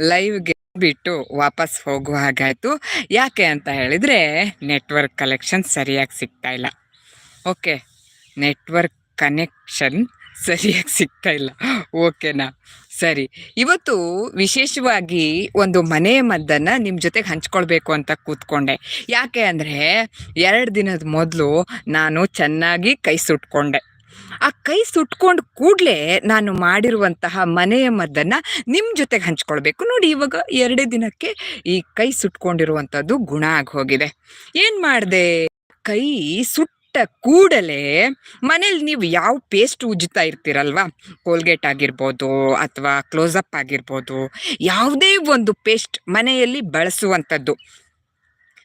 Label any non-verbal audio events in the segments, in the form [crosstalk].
ಲೈವ್ಗೆ ಬಿಟ್ಟು ವಾಪಸ್ ಹೋಗುವ ಹಾಗಾಯಿತು. ಯಾಕೆ ಅಂತ ಹೇಳಿದರೆ ನೆಟ್ವರ್ಕ್ ಕಲೆಕ್ಷನ್ ಸರಿಯಾಗಿ ಸಿಗ್ತಾ ಇಲ್ಲ. ಓಕೆ ನೆಟ್ವರ್ಕ್ ಕನೆಕ್ಷನ್ ಸರಿಯಾಗಿ ಸಿಗ್ತಾ ಇಲ್ಲ. ಓಕೆನಾ ಸರಿ. ಇವತ್ತು ವಿಶೇಷವಾಗಿ ಒಂದು ಮನೆ ಮದ್ದನ್ನು ನಿಮ್ಮ ಜೊತೆಗೆ ಹಂಚ್ಕೊಳ್ಬೇಕು ಅಂತ ಕೂತ್ಕೊಂಡೆ. ಯಾಕೆ ಅಂದರೆ, ಎರಡು ದಿನದ ಮೊದಲು ನಾನು ಚೆನ್ನಾಗಿ ಕೈ ಸುಟ್ಕೊಂಡೆ. ಆ ಕೈ ಸುಟ್ಕೊಂಡು ಕೂಡಲೇ ನಾನು ಮಾಡಿರುವಂತಹ ಮನೆಯ ಮದ್ದನ್ನು ನಿಮ್ಮ ಜೊತೆಗೆ ಹಂಚ್ಕೊಳ್ಬೇಕು. ನೋಡಿ ಇವಾಗ ಎರಡೇ ದಿನಕ್ಕೆ ಈ ಕೈ ಸುಟ್ಕೊಂಡಿರುವಂಥದ್ದು ಗುಣ ಆಗಿ ಹೋಗಿದೆ. ಏನು ಮಾಡಿದೆ? ಕೈ ಸುಟ್ಟ ಕೂಡಲೇ ಮನೇಲಿ ನೀವು ಯಾವ ಪೇಸ್ಟ್ ಉಜ್ಜುತ್ತಾ ಇರ್ತೀರಲ್ವಾ? ಕೋಲ್ಗೇಟ್ ಆಗಿರ್ಬೋದು ಅಥವಾ ಕ್ಲೋಸಪ್ ಆಗಿರ್ಬೋದು ಯಾವುದೇ ಒಂದು ಪೇಸ್ಟ್ ಮನೆಯಲ್ಲಿ ಬಳಸುವಂಥದ್ದು.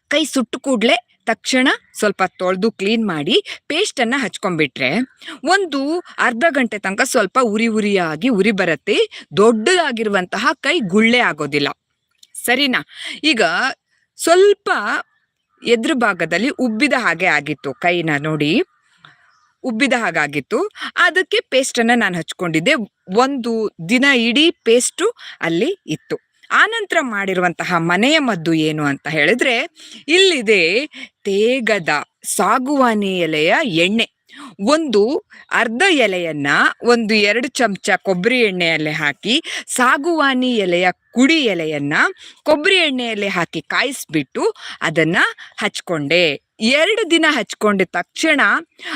ಕೈ ಸುಟ್ಟು ಕೂಡಲೇ ತಕ್ಷಣ ಸ್ವಲ್ಪ ತೊಳೆದು ಕ್ಲೀನ್ ಮಾಡಿ ಪೇಸ್ಟನ್ನು ಹಚ್ಕೊಂಡ್ಬಿಟ್ರೆ ಒಂದು ಅರ್ಧ ಗಂಟೆ ತನಕ ಸ್ವಲ್ಪ ಉರಿ ಉರಿಯಾಗಿ ಉರಿ ಬರುತ್ತೆ. ದೊಡ್ಡದಾಗಿರುವಂತಹ ಕೈ ಗುಳ್ಳೆ ಆಗೋದಿಲ್ಲ. ಸರಿನಾ? ಈಗ ಸ್ವಲ್ಪ ಎದುರು ಭಾಗದಲ್ಲಿ ಉಬ್ಬಿದ ಹಾಗೆ ಆಗಿತ್ತು ಕೈನ ನೋಡಿ. ಉಬ್ಬಿದ ಹಾಗಾಗಿತ್ತು. ಅದಕ್ಕೆ ಪೇಸ್ಟನ್ನು ನಾನು ಹಚ್ಕೊಂಡಿದ್ದೆ. ಒಂದು ದಿನ ಇಡೀ ಪೇಸ್ಟು ಅಲ್ಲಿ ಇತ್ತು. ಆನಂತರ ಮಾಡಿರುವಂತಹ ಮನೆಯ ಮದ್ದು ಏನು ಅಂತ ಹೇಳಿದ್ರೆ, ಇಲ್ಲಿದೆ ತೇಗದ ಸಾಗುವಾನಿ ಎಲೆಯ ಎಣ್ಣೆ. ಒಂದು ಅರ್ಧ ಎಲೆಯನ್ನ ಒಂದು ಎರಡು ಚಮಚ ಕೊಬ್ಬರಿ ಎಣ್ಣೆಯಲ್ಲಿ ಹಾಕಿ, ಸಾಗುವಾನಿ ಎಲೆಯ ಕುಡಿ ಎಲೆಯನ್ನ ಕೊಬ್ಬರಿ ಎಣ್ಣೆಯಲ್ಲಿ ಹಾಕಿ ಕಾಯಿಸ್ಬಿಟ್ಟು ಅದನ್ನ ಹಚ್ಕೊಂಡೆ. ಎರಡು ದಿನ ಹಚ್ಕೊಂಡ ತಕ್ಷಣ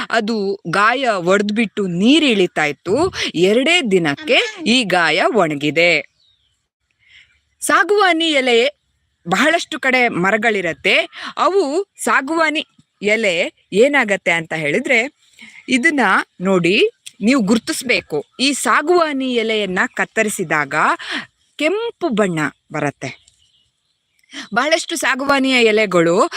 ಅದು ಗಾಯ ಒಡೆದ್ಬಿಟ್ಟು ನೀರು ಇಳಿತಾ ಇತ್ತು. ಎರಡೇ ದಿನಕ್ಕೆ ಈ ಗಾಯ ಒಣಗಿದೆ. ಸಾಗುವಾನಿ ಎಲೆ ಬಹಳಷ್ಟು ಕಡೆ ಮರಗಳಿರತ್ತೆ. ಅವು ಸಾಗುವಾನಿ ಎಲೆ ಏನಾಗತ್ತೆ ಅಂತ ಹೇಳಿದ್ರೆ ಇದನ್ನ ನೋಡಿ ನೀವು ಗುರ್ತಿಸ್ಬೇಕು. ಈ ಸಾಗುವಾನಿ ಎಲೆಯನ್ನ ಕತ್ತರಿಸಿದಾಗ ಕೆಂಪು ಬಣ್ಣ ಬರುತ್ತೆ. ಬಹಳಷ್ಟು ಸಾಗುವಾನಿಯ ಎಲೆಗಳು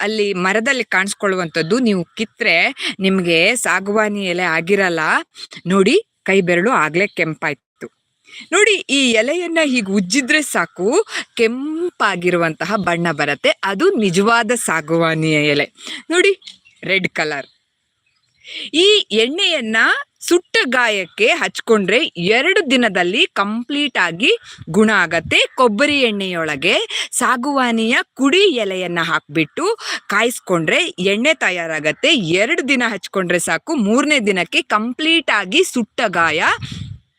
ಅಲ್ಲಿ ಮರದಲ್ಲಿ ಕಾಣಿಸ್ಕೊಳ್ಳುವಂಥದ್ದು. ನೀವು ಕಿತ್ತರೆ ನಿಮಗೆ ಸಾಗುವಾನಿ ಎಲೆ ಆಗಿರಲ್ಲ. ನೋಡಿ ಕೈ ಬೆರಳು ಆಗ್ಲೇ ಕೆಂಪಾಯ್ತು. ನೋಡಿ, ಈ ಎಲೆಯನ್ನ ಹೀಗೆ ಉಜ್ಜಿದ್ರೆ ಸಾಕು, ಕೆಂಪಾಗಿರುವಂತಹ ಬಣ್ಣ ಬರುತ್ತೆ. ಅದು ನಿಜವಾದ ಸಾಗುವಾನಿಯ ಎಲೆ. ನೋಡಿ, ರೆಡ್ ಕಲರ್. ಈ ಎಣ್ಣೆಯನ್ನ ಸುಟ್ಟ ಗಾಯಕ್ಕೆ ಹಚ್ಕೊಂಡ್ರೆ ಎರಡು ದಿನದಲ್ಲಿ ಕಂಪ್ಲೀಟ್ ಆಗಿ ಗುಣ ಆಗತ್ತೆ. ಕೊಬ್ಬರಿ ಎಣ್ಣೆಯೊಳಗೆ ಸಾಗುವಾನಿಯ ಕುಡಿ ಎಲೆಯನ್ನ ಹಾಕ್ಬಿಟ್ಟು ಕಾಯಿಸ್ಕೊಂಡ್ರೆ ಎಣ್ಣೆ ತಯಾರಾಗತ್ತೆ. ಎರಡು ದಿನ ಹಚ್ಕೊಂಡ್ರೆ ಸಾಕು, ಮೂರನೇ ದಿನಕ್ಕೆ ಕಂಪ್ಲೀಟ್ ಆಗಿ ಸುಟ್ಟ ಗಾಯ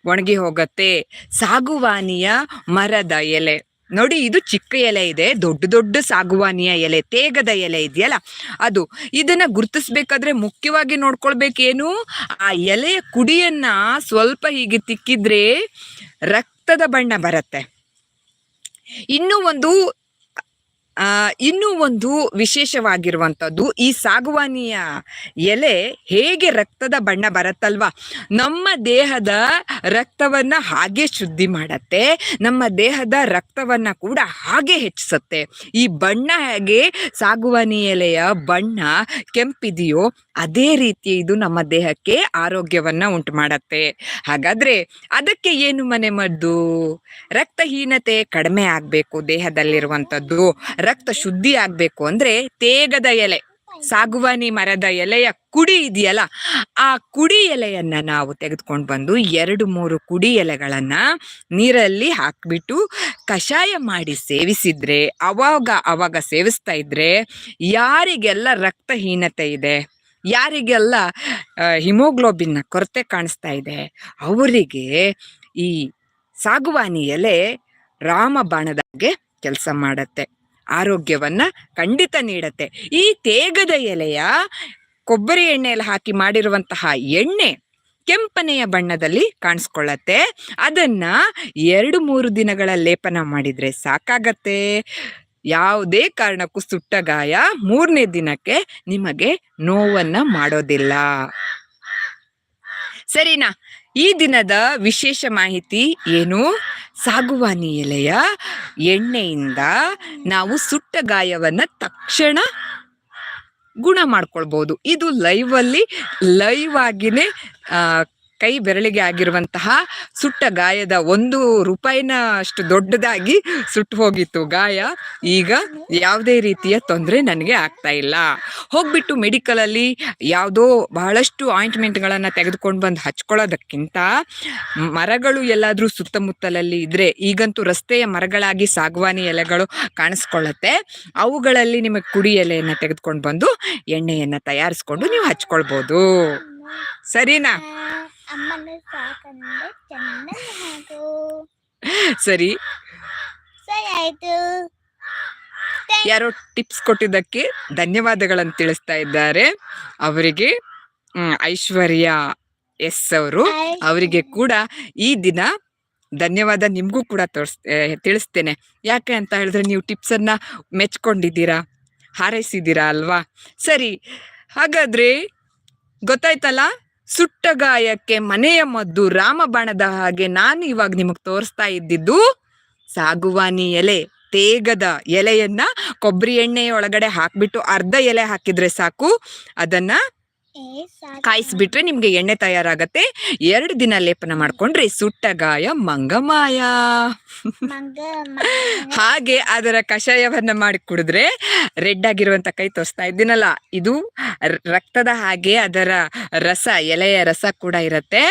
ಒಣಗಿ ಹೋಗತ್ತೆ. ಸಾಗುವಾನಿಯ ಮರದ ಎಲೆ. ನೋಡಿ, ಇದು ಚಿಕ್ಕ ಎಲೆ ಇದೆ. ದೊಡ್ಡ ದೊಡ್ಡ ಸಾಗುವಾನಿಯ ಎಲೆ. ತೇಗದ ಎಲೆ ಇದೆಯಲ್ಲ? ಅದು. ಇದನ್ನ ಗುರುತಿಸ್ಬೇಕಾದ್ರೆ ಮುಖ್ಯವಾಗಿ ನೋಡ್ಕೊಳ್ಬೇಕೇನು? ಆ ಎಲೆಯ ಕುಡಿಯನ್ನ ಸ್ವಲ್ಪ ಹೀಗೆ ತಿಕ್ಕಿದ್ರೆ ರಕ್ತದ ಬಣ್ಣ ಬರುತ್ತೆ. ಇನ್ನೂ ಒಂದು ಆ, ಇನ್ನೂ ಒಂದು ವಿಶೇಷವಾಗಿರುವಂಥದ್ದು, ಈ ಸಾಗುವಾನಿಯ ಎಲೆ ಹೇಗೆ ರಕ್ತದ ಬಣ್ಣ ಬರುತ್ತಲ್ವಾ? ನಮ್ಮ ದೇಹದ ರಕ್ತವನ್ನ ಹಾಗೆ ಶುದ್ಧಿ ಮಾಡತ್ತೆ, ನಮ್ಮ ದೇಹದ ರಕ್ತವನ್ನ ಕೂಡ ಹಾಗೆ ಹೆಚ್ಚಿಸುತ್ತೆ. ಈ ಬಣ್ಣ ಹೇಗೆ ಸಾಗುವಾನಿ ಎಲೆಯ ಬಣ್ಣ ಕೆಂಪಿದೆಯೋ, ಅದೇ ರೀತಿ ಇದು ನಮ್ಮ ದೇಹಕ್ಕೆ ಆರೋಗ್ಯವನ್ನ ಉಂಟು ಮಾಡತ್ತೆ ಹಾಗಾದ್ರೆ ಅದಕ್ಕೆ ಏನು ಮನೆ ಮದ್ದು? ರಕ್ತಹೀನತೆ ಕಡಿಮೆ ಆಗ್ಬೇಕು ದೇಹದಲ್ಲಿರುವಂಥದ್ದು. ರಕ್ತ ಶುದ್ಧಿ ಆಗ್ಬೇಕು ಅಂದ್ರೆ ತೇಗದ ಎಲೆ, ಸಾಗುವಾನಿ ಮರದ ಎಲೆಯ ಕುಡಿ ಇದೆಯಲ್ಲ, ಆ ಕುಡಿ ಎಲೆಯನ್ನ ನಾವು ತೆಗೆದುಕೊಂಡು ಬಂದು ಎರಡು ಮೂರು ಕುಡಿ ಎಲೆಗಳನ್ನ ನೀರಲ್ಲಿ ಹಾಕ್ಬಿಟ್ಟು ಕಷಾಯ ಮಾಡಿ ಸೇವಿಸಿದ್ರೆ, ಅವಾಗ ಅವಾಗ ಸೇವಿಸ್ತಾ ಇದ್ರೆ ಯಾರಿಗೆಲ್ಲ ರಕ್ತಹೀನತೆ ಇದೆ, ಯಾರಿಗೆಲ್ಲ ಹಿಮೋಗ್ಲೋಬಿನ್ನ ಕೊರತೆ ಕಾಣಿಸ್ತಾ ಇದೆ, ಅವರಿಗೆ ಈ ಸಾಗುವಾನಿ ಎಲೆ ರಾಮಬಾಣದಾಗೆ ಕೆಲಸ ಮಾಡತ್ತೆ. ಆರೋಗ್ಯವನ್ನ ಖಂಡಿತ ನೀಡತ್ತೆ. ಈ ತೇಗದ ಎಲೆಯ ಕೊಬ್ಬರಿ ಎಣ್ಣೆಯಲ್ಲಿ ಹಾಕಿ ಮಾಡಿರುವಂತಹ ಎಣ್ಣೆ ಕೆಂಪನೆಯ ಬಣ್ಣದಲ್ಲಿ ಕಾಣಿಸ್ಕೊಳ್ಳತ್ತೆ. ಅದನ್ನ ಎರಡು ಮೂರು ದಿನಗಳ ಲೇಪನ ಮಾಡಿದರೆ ಸಾಕಾಗತ್ತೆ. ಯಾವುದೇ ಕಾರಣಕ್ಕೂ ಸುಟ್ಟ ಗಾಯ ಮೂರನೇ ದಿನಕ್ಕೆ ನಿಮಗೆ ನೋವನ್ನ ಮಾಡೋದಿಲ್ಲ. ಸರಿನಾ? ಈ ದಿನದ ವಿಶೇಷ ಮಾಹಿತಿ ಏನು? ಸಾಗುವಾನಿ ಎಲೆಯ ಎಣ್ಣೆಯಿಂದ ನಾವು ಸುಟ್ಟ ಗಾಯವನ್ನು ತಕ್ಷಣ ಗುಣ ಮಾಡ್ಕೊಳ್ಬಹುದು ಇದು ಲೈವ್ ಅಲ್ಲಿ ಲೈವ್ ಆಗಿನೇ ಕೈ ಬೆರಳಿಗೆ ಆಗಿರುವಂತಹ ಸುಟ್ಟ ಗಾಯದ ಒಂದು ರೂಪಾಯಿನ ಅಷ್ಟು ದೊಡ್ಡದಾಗಿ ಸುಟ್ಟು ಹೋಗಿತ್ತು ಗಾಯ. ಈಗ ಯಾವುದೇ ರೀತಿಯ ತೊಂದರೆ ನನಗೆ ಆಗ್ತಾ ಇಲ್ಲ. ಹೋಗ್ಬಿಟ್ಟು ಮೆಡಿಕಲ್ ಅಲ್ಲಿ ಯಾವುದೋ ಬಹಳಷ್ಟು ಆಯಿಂಟ್ಮೆಂಟ್ಗಳನ್ನು ತೆಗೆದುಕೊಂಡು ಬಂದು ಹಚ್ಕೊಳ್ಳೋದಕ್ಕಿಂತ ಮರಗಳು ಎಲ್ಲಾದರೂ ಸುತ್ತಮುತ್ತಲಲ್ಲಿ ಇದ್ರೆ ಈಗಂತೂ ರಸ್ತೆಯ ಮರಗಳಾಗಿ ಸಾಗವಾನಿ ಎಲೆಗಳು ಕಾಣಿಸ್ಕೊಳ್ಳುತ್ತೆ. ಅವುಗಳಲ್ಲಿ ನಿಮಗೆ ಕುಡಿ ಎಲೆಯನ್ನು ತೆಗೆದುಕೊಂಡು ಬಂದು ಎಣ್ಣೆಯನ್ನು ತಯಾರಿಸ್ಕೊಂಡು ನೀವು ಹಚ್ಕೊಳ್ಬೋದು. ಸರಿನಾ? ಅಮ್ಮನ ಸಾಕಂದ್ರೆ ಚೆನ್ನಾಗಿ ಹಾಕು. ಸರಿ. ಸರಿ ಆಯ್ತು. ಯಾರೋ ಟಿಪ್ಸ್ ಕೊಟ್ಟಿದ್ದಕ್ಕೆ ಧನ್ಯವಾದಗಳನ್ನು ತಿಳಿಸ್ತಾ ಇದ್ದಾರೆ. ಅವರಿಗೆ ಐಶ್ವರ್ಯ ಎಸ್ ಅವರು. ಅವರಿಗೆ ಕೂಡ ಈ ದಿನ ಧನ್ಯವಾದ ನಿಮಗೂ ಕೂಡ ತೋರ್ಸ್ ತಿಳಿಸ್ತೇನೆ. ಯಾಕೆ ಅಂತ ಹೇಳಿದ್ರೆ ನೀವು ಟಿಪ್ಸ್ ಅನ್ನ ಮೆಚ್ಕೊಂಡಿದ್ದೀರಾ? ಹಾರೈಸಿದ್ದೀರಾ ಅಲ್ವಾ? ಸರಿ. ಹಾಗಾದ್ರೆ ಗೊತ್ತಾಯ್ತಲ್ಲ? ಸುಟ್ಟ ಗಾಯಕ್ಕೆ ಮನೆಯ ಮದ್ದು ರಾಮಬಾಣದ ಹಾಗೆ ನಾನು ಇವಾಗ ನಿಮಗೆ ತೋರಿಸ್ತಾ ಇದ್ದಿದ್ದು ಸಾಗುವಾನಿ ಎಲೆ, ತೇಗದ ಎಲೆಯನ್ನ ಕೊಬ್ಬರಿ ಎಣ್ಣೆಯ ಒಳಗಡೆ ಹಾಕ್ಬಿಟ್ಟು ಅರ್ಧ ಎಲೆ ಹಾಕಿದ್ರೆ ಸಾಕು. ಅದನ್ನ ಕಾಯಿಸ್ಬಿಟ್ರೆ ನಿಮ್ಗೆ ಎಣ್ಣೆ ತಯಾರಾಗತ್ತೆ. ಎರಡು ದಿನ ಲೇಪನ ಮಾಡ್ಕೊಂಡ್ರೆ ಸುಟ್ಟ ಗಾಯ, ಮಂಗಮಾಯ. ಮಂಗ ಹಾಗೆ ಅದರ ಕಷಾಯವನ್ನ ಮಾಡಿ ಕುಡಿದ್ರೆ ರೆಡ್ ಆಗಿರುವಂತ ಕೈ ತೋರಿಸ್ತಾ ಇದ್ದೀನಲ್ಲ, ಇದು ರಕ್ತದ ಹಾಗೆ ಅದರ ರಸ, ಎಲೆಯ ರಸ ಕೂಡ ಇರತ್ತೆ.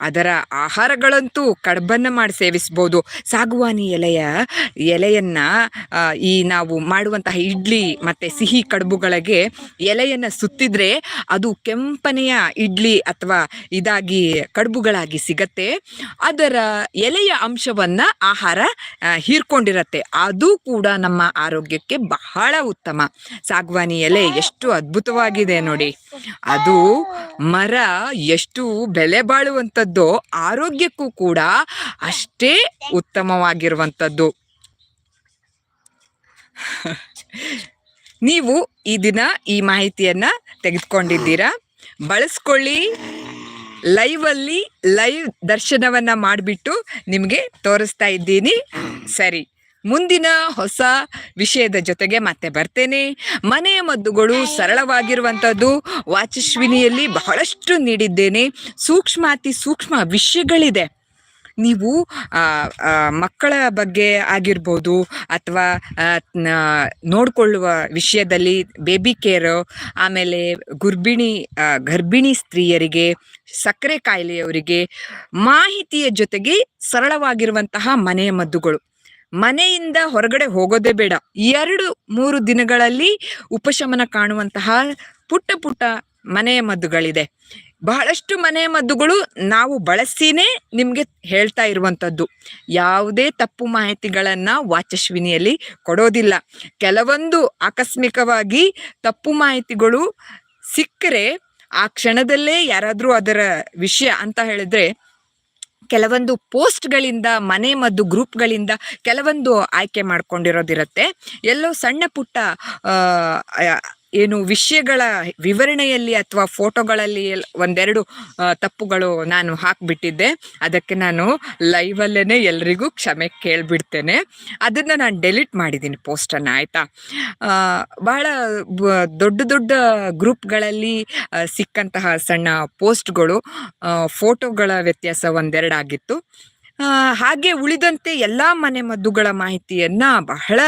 ಅದರ ಆಹಾರಗಳಂತೂ ಕಡ್ಬನ್ನ ಮಾಡಿ ಸೇವಿಸ್ಬೋದು. ಸಾಗುವಾನಿ ಎಲೆಯ, ಎಲೆಯನ್ನ ಈ ನಾವು ಮಾಡುವಂತಹ ಇಡ್ಲಿ ಮತ್ತೆ ಸಿಹಿ ಕಡುಬುಗಳಿಗೆ ಎಲೆಯನ್ನ ಸುತ್ತಿದ್ರೆ ಅದು ಕೆಂಪನೆಯ ಇಡ್ಲಿ ಅಥವಾ ಇದಾಗಿ ಕಡುಬುಗಳಾಗಿ ಸಿಗತ್ತೆ. ಅದರ ಎಲೆಯ ಅಂಶವನ್ನ ಆಹಾರ ಹೀರ್ಕೊಂಡಿರತ್ತೆ. ಅದು ಕೂಡ ನಮ್ಮ ಆರೋಗ್ಯಕ್ಕೆ ಬಹಳ ಉತ್ತಮ. ಸಾಗ್ವಾನಿ ಎಲೆ ಎಷ್ಟು ಅದ್ಭುತವಾಗಿದೆ ನೋಡಿ. ಅದು ಮರ ಎಷ್ಟು ಬೆಲೆ ಬಾಳುವಂಥದ್ದು ಆರೋಗ್ಯಕ್ಕೂ ಕೂಡ ಅಷ್ಟೇ ಉತ್ತಮವಾಗಿರುವಂಥದ್ದು. ನೀವು ಈ ದಿನ ಈ ಮಾಹಿತಿಯನ್ನ ತೆಗೆದುಕೊಂಡಿದ್ದೀರಾ? ಬಳಸ್ಕೊಳ್ಳಿ ಲೈವ್ ಅಲ್ಲಿ ಲೈವ್ ದರ್ಶನವನ್ನ ಮಾಡಿಬಿಟ್ಟು ನಿಮಗೆ ತೋರಿಸ್ತಾ ಇದ್ದೀನಿ. ಸರಿ, ಮುಂದಿನ ಹೊಸ ವಿಷಯದ ಜೊತೆಗೆ ಮತ್ತೆ ಬರ್ತೇನೆ. ಮನೆಯ ಮದ್ದುಗಳು ಸರಳವಾಗಿರುವಂಥದ್ದು ವಾಚಸ್ವಿನಿಯಲ್ಲಿ ಬಹಳಷ್ಟು ನೀಡಿದ್ದೇನೆ. ಸೂಕ್ಷ್ಮ ಅತಿ ಸೂಕ್ಷ್ಮ ವಿಷಯಗಳಿದೆ. ನೀವು ಮಕ್ಕಳ ಬಗ್ಗೆ ಆಗಿರ್ಬೋದು ಅಥವಾ ನೋಡಿಕೊಳ್ಳುವ ವಿಷಯದಲ್ಲಿ ಬೇಬಿ ಕೇರ್ ಆಮೇಲೆ ಗರ್ಭಿಣಿ ಗರ್ಭಿಣಿ ಸ್ತ್ರೀಯರಿಗೆ, ಸಕ್ಕರೆ ಕಾಯಿಲೆಯವರಿಗೆ ಮಾಹಿತಿಯ ಜೊತೆಗೆ ಸರಳವಾಗಿರುವಂತಹ ಮನೆಯ ಮದ್ದುಗಳು. ಮನೆಯಿಂದ ಹೊರಗಡೆ ಹೋಗೋದೇ ಬೇಡ. ಎರಡು, ಮೂರು ದಿನಗಳಲ್ಲಿ ಉಪಶಮನ ಕಾಣುವಂತಹ ಪುಟ್ಟ ಪುಟ್ಟ ಮನೆಯ ಮದ್ದುಗಳಿದೆ. ಬಹಳಷ್ಟು ಮನೆ ಮದ್ದುಗಳು ನಾವು ಬಳಸಿನೇ ನಿಮಗೆ ಹೇಳ್ತಾ ಇರುವಂಥದ್ದು. ಯಾವುದೇ ತಪ್ಪು ಮಾಹಿತಿಗಳನ್ನು ವಾಚಸ್ವಿನಿಯಲ್ಲಿ ಕೊಡೋದಿಲ್ಲ. ಕೆಲವೊಂದು ಆಕಸ್ಮಿಕವಾಗಿ ತಪ್ಪು ಮಾಹಿತಿಗಳು ಸಿಕ್ಕರೆ ಆ ಕ್ಷಣದಲ್ಲೇ ಯಾರಾದರೂ ಅದರ ವಿಷಯ ಅಂತ ಹೇಳಿದ್ರೆ ಕೆಲವೊಂದು ಪೋಸ್ಟ್ಗಳಿಂದ, ಮನೆ ಮದ್ದು ಗ್ರೂಪ್ಗಳಿಂದ ಕೆಲವೊಂದು ಆಯ್ಕೆ ಮಾಡ್ಕೊಂಡಿರೋದಿರುತ್ತೆ. ಎಲ್ಲೋ ಸಣ್ಣ ಪುಟ್ಟ ಏನು ವಿಷಯಗಳ ವಿವರಣೆಯಲ್ಲಿ ಅಥವಾ ಫೋಟೋಗಳಲ್ಲಿ ಒಂದೆರಡು ತಪ್ಪುಗಳು ನಾನು ಹಾಕ್ಬಿಟ್ಟಿದ್ದೆ. ಅದಕ್ಕೆ ನಾನು ಲೈವಲ್ಲೇ ಎಲ್ರಿಗೂ ಕ್ಷಮೆ ಕೇಳಿಬಿಡ್ತೇನೆ. ಅದನ್ನು ನಾನು ಡೆಲೀಟ್ ಮಾಡಿದ್ದೀನಿ ಪೋಸ್ಟನ್ನು ಆಯಿತಾ? ಬಹಳ ದೊಡ್ಡ ದೊಡ್ಡ ಗ್ರೂಪ್ಗಳಲ್ಲಿ ಸಿಕ್ಕಂತಹ ಸಣ್ಣ ಪೋಸ್ಟ್ಗಳು ಫೋಟೋಗಳ ವ್ಯತ್ಯಾಸ ಒಂದೆರಡಾಗಿತ್ತು. ಹಾಗೆ ಉಳಿದಂತೆ ಎಲ್ಲ ಮನೆ ಮದ್ದುಗಳ ಮಾಹಿತಿಯನ್ನ ಬಹಳ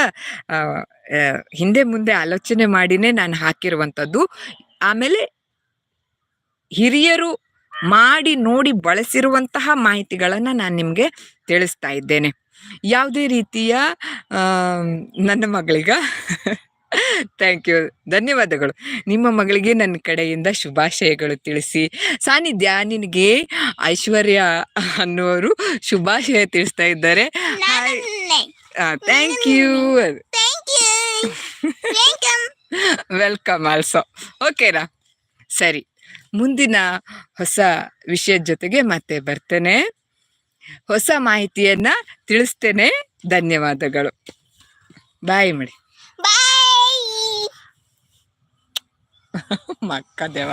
ಹಿಂದೆ ಮುಂದೆ ಆಲೋಚನೆ ಮಾಡಿನೇ ನಾನು ಹಾಕಿರುವಂಥದ್ದು. ಆಮೇಲೆ ಹಿರಿಯರು ಮಾಡಿ ನೋಡಿ ಬಳಸಿರುವಂತಹ ಮಾಹಿತಿಗಳನ್ನು ನಾನು ನಿಮಗೆ ತಿಳಿಸ್ತಾ ಇದ್ದೇನೆ. ಯಾವುದೇ ರೀತಿಯ ನನ್ನ ಮಗಳಿಗ ಥ್ಯಾಂಕ್ ಯು ಧನ್ಯವಾದಗಳು. ನಿಮ್ಮ ಮಗಳಿಗೆ ನನ್ನ ಕಡೆಯಿಂದ ಶುಭಾಶಯಗಳು ತಿಳಿಸಿ. ಸಾನಿಧ್ಯ ನಿನಗೆ ಐಶ್ವರ್ಯ ಅನ್ನೋರು ಶುಭಾಶಯ ತಿಳಿಸ್ತಾ ಇದ್ದಾರೆ. Thank you welcome welcome also ಓಕೆನಾ ಸರಿ. ಮುಂದಿನ ಹೊಸ ವಿಷಯದ ಜೊತೆಗೆ ಮತ್ತೆ ಬರ್ತೇನೆ. ಹೊಸ ಮಾಹಿತಿಯನ್ನ ತಿಳಿಸ್ತೇನೆ. ಧನ್ಯವಾದಗಳು. ಬಾಯ್ ಮಡಿ. [laughs] ಮಕ್ಕ ದೇವ.